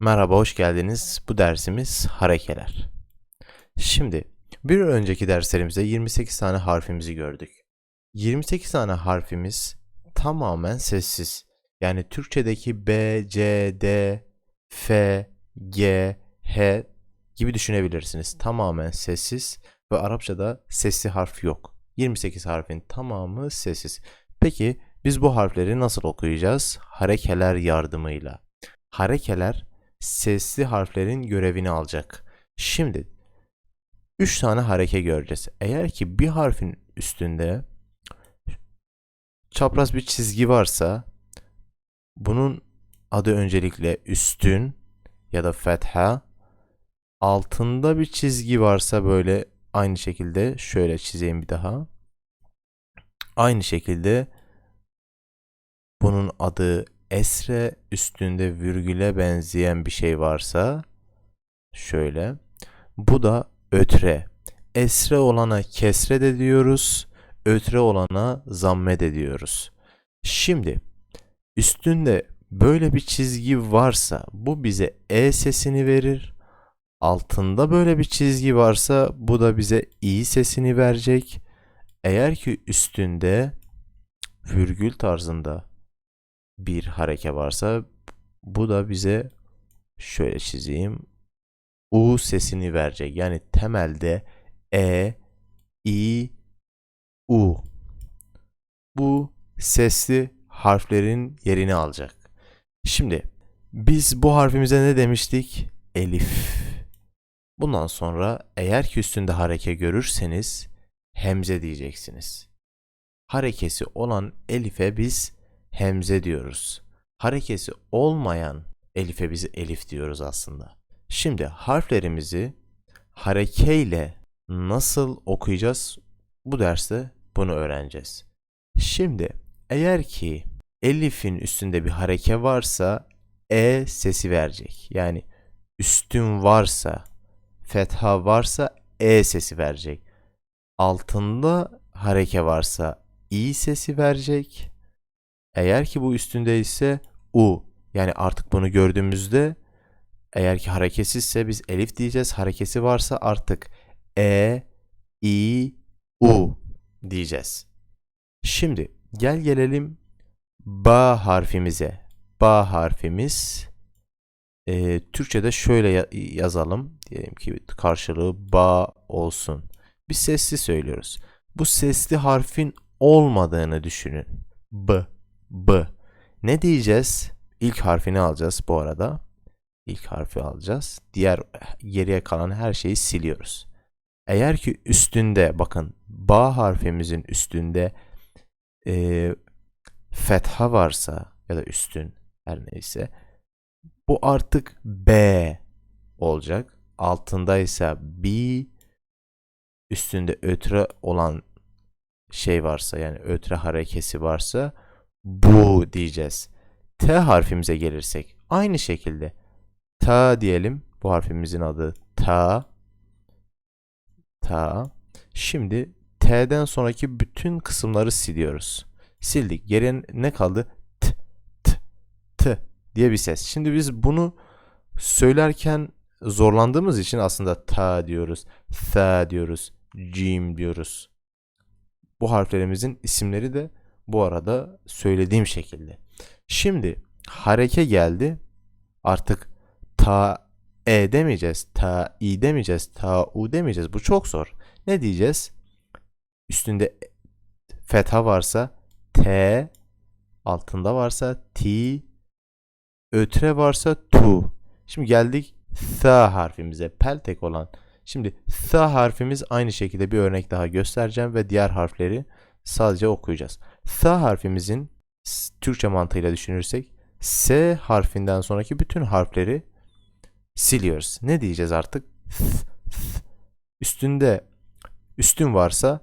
Merhaba, hoş geldiniz. Bu dersimiz harekeler. Şimdi bir önceki derslerimizde 28 tane harfimizi gördük. 28 tane harfimiz tamamen sessiz. Yani Türkçedeki B, C, D, F, G, H gibi düşünebilirsiniz. Tamamen sessiz ve Arapçada sesli harf yok. 28 harfin tamamı sessiz. Peki biz bu harfleri nasıl okuyacağız? Harekeler yardımıyla. Harekeler sesli harflerin görevini alacak. Şimdi 3 tane hareke göreceğiz. Eğer ki bir harfin üstünde çapraz bir çizgi varsa bunun adı öncelikle üstün ya da fetha. Altında bir çizgi varsa böyle aynı şekilde şöyle çizeyim bir daha. Aynı şekilde bunun adı esre üstünde virgüle benzeyen bir şey varsa şöyle. Bu da ötre. Esre olana kesre de diyoruz. Ötre olana zamme de diyoruz. Şimdi üstünde böyle bir çizgi varsa bu bize e sesini verir. Altında böyle bir çizgi varsa bu da bize i sesini verecek. Eğer ki üstünde virgül tarzında bir hareke varsa bu da bize şöyle çizeyim. U sesini verecek. Yani temelde E, I, U. Bu sesli harflerin yerini alacak. Şimdi biz bu harfimize ne demiştik? Elif. Bundan sonra eğer ki üstünde hareke görürseniz hemze diyeceksiniz. Harekesi olan elife biz hemze diyoruz. Harekesi olmayan elife biz elif diyoruz aslında. Şimdi harflerimizi harekeyle nasıl okuyacağız? Bu derste bunu öğreneceğiz. Şimdi eğer ki elifin üstünde bir hareke varsa e sesi verecek. Yani üstün varsa, fetha varsa e sesi verecek. Altında hareke varsa i sesi verecek. Eğer ki bu üstünde ise u. Yani artık bunu gördüğümüzde eğer ki hareketsizse biz elif diyeceğiz. Harekesi varsa artık e, i, u diyeceğiz. Şimdi gel gelelim ba harfimize. Ba harfimiz e, Türkçe'de şöyle ya- yazalım. Diyelim ki karşılığı ba olsun. Bir sesli söylüyoruz. Bu sesli harfin olmadığını düşünün. B, B. Ne diyeceğiz? İlk harfini alacağız bu arada. İlk harfi alacağız. Diğer geriye kalan her şeyi siliyoruz. Eğer ki üstünde bakın ba harfimizin üstünde e, fetha varsa ya da üstün her neyse bu artık B olacak. Altında ise B üstünde ötre olan şey varsa yani ötre harekesi varsa bu diyeceğiz. T harfimize gelirsek aynı şekilde ta diyelim. Bu harfimizin adı ta. Ta. Şimdi T'den sonraki bütün kısımları siliyoruz. Sildik. Geriye ne kaldı? T, t, t diye bir ses. Şimdi biz bunu söylerken zorlandığımız için aslında ta diyoruz, tha diyoruz, cim diyoruz. Bu harflerimizin isimleri de bu arada söylediğim şekilde. Şimdi hareke geldi. Artık ta e demeyeceğiz, ta i demeyeceğiz, ta u demeyeceğiz. Bu çok zor. Ne diyeceğiz? Üstünde fetha varsa t, altında varsa ti, ötre varsa tu. Şimdi geldik tha harfimize, peltek olan. Şimdi tha harfimiz aynı şekilde bir örnek daha göstereceğim ve diğer harfleri sadece okuyacağız. Tha harfimizin s- Türkçe mantığıyla düşünürsek S harfinden sonraki bütün harfleri siliyoruz. Ne diyeceğiz artık? Üstünde üstün varsa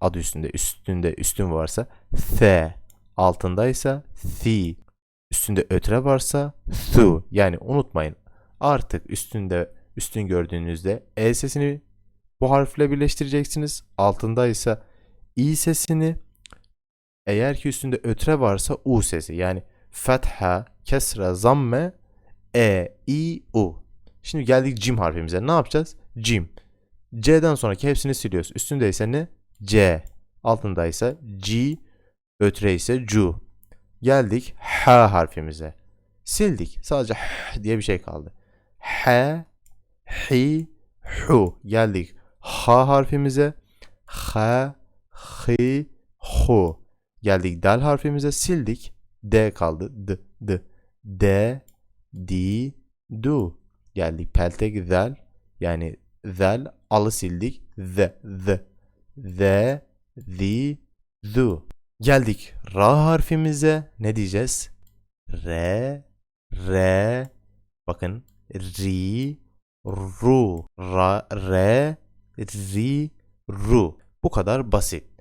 adı üstünde üstünde üstün varsa th altındaysa thi üstünde ötre varsa thu yani unutmayın artık üstünde üstün gördüğünüzde e sesini bu harfle birleştireceksiniz altındaysa i sesini eğer ki üstünde ötre varsa u sesi yani fetha, kesre, zamme E, I, U. Şimdi geldik cim harfimize. Ne yapacağız? Cim. C'den sonraki hepsini siliyoruz. Üstünde ise ne? C. Altında ise G. Ötre ise Cu. Geldik H harfimize. Sildik. Sadece H diye bir şey kaldı. H, Hi, Hu. Geldik H harfimize. H, Hi, Hu. Geldik dal harfimize sildik. D kaldı. D, D. D, Di, Du. Geldik peltek zel. Yani zel alı sildik. Z, Z. Z, Zi, Zu. Geldik ra harfimize. Ne diyeceğiz? R, R. Bakın. Ri, Ru. Ra, R, Ri, Ru. Bu kadar basit.